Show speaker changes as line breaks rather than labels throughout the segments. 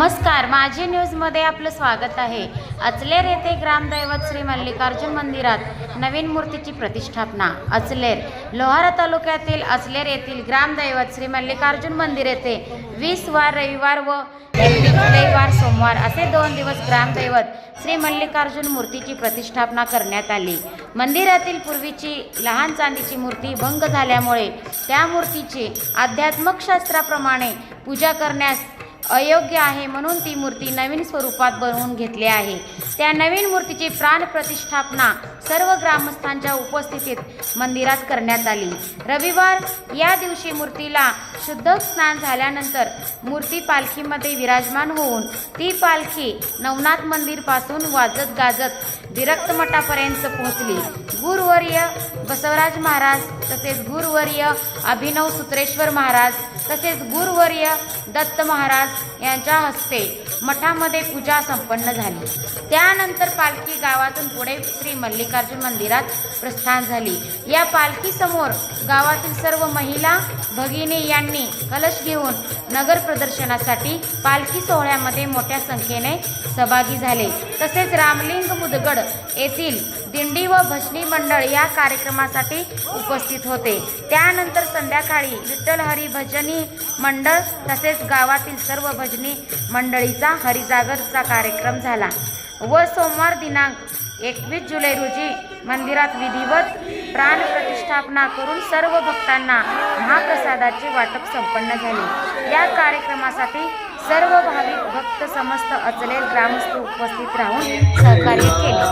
नमस्कार माझी न्यूजमध्ये आपलं स्वागत आहे. अचलेर येथे ग्रामदैवत श्री मल्लिकार्जुन मंदिरात नवीन मूर्तीची प्रतिष्ठापना अचलेर. लोहारा तालुक्यातील अचलेर येथील ग्रामदैवत श्री मल्लिकार्जुन मंदिर येथे वीस वार रविवार व रविवार सोमवार असे दोन दिवस ग्रामदैवत श्री मल्लिकार्जुन मूर्तीची प्रतिष्ठापना करण्यात आली. मंदिरातील पूर्वीची लहान चांदीची मूर्ती भंग झाल्यामुळे त्या मूर्तीची आध्यात्मक शास्त्राप्रमाणे पूजा करण्यास अयोग्य आहे म्हणून ती मूर्ती नवीन स्वरूपात बनवून घेतली आहे. त्या नवीन मूर्तीची प्राण प्रतिष्ठापना सर्व ग्रामस्थांच्या उपस्थितीत मंदिरात करण्यात आली. रविवार या दिवशी मूर्तीला शुद्ध स्नान झाल्यानंतर मूर्ती पालखीमध्ये विराजमान होऊन ती पालखी नवनाथ मंदिरपासून वाजत गाजत विरक्त मठापर्यंत पोहोचली. गुरुवर्य बसवराज महाराज तसेच गुरुवर्य अभिनव सुत्रेश्वर महाराज तसेच गुरुवर्य दत्त महाराज यांच्या हस्ते मठामध्ये पूजा संपन्न झाली. त्यानंतर पालखी गावातून पुढे श्री मल्लिकार्जुन मंदिरात प्रस्थान झाली. या पालखीसमोर गावातील सर्व महिला भगिनी यांनी कलश घेऊन नगर प्रदर्शनासाठी पालखी सोहळ्यामध्ये मोठ्या संख्येने सहभागी झाले. तसेच रामलिंग मुदगड येथील दिंडी व भजनी मंडळ या कार्यक्रमासाठी उपस्थित होते. त्यानंतर संध्याकाळी विठ्ठल हरी भजनी मंडळ तसेच गावातील सर्व भजनी मंडळीचा हरिजागरचा कार्यक्रम झाला व सोमवार दिनांक एकवीस जुलै रोजी मंदिरात विधिवत प्राण प्रतिष्ठापना करून सर्व भक्तांना महाप्रसादाचे वाटप संपन्न झाले. या कार्यक्रमासाठी सर्व भाविक भक्त समस्त अचलेल ग्रामस्थ उपस्थित राहून सहकार्य केले.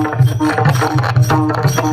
Thank you.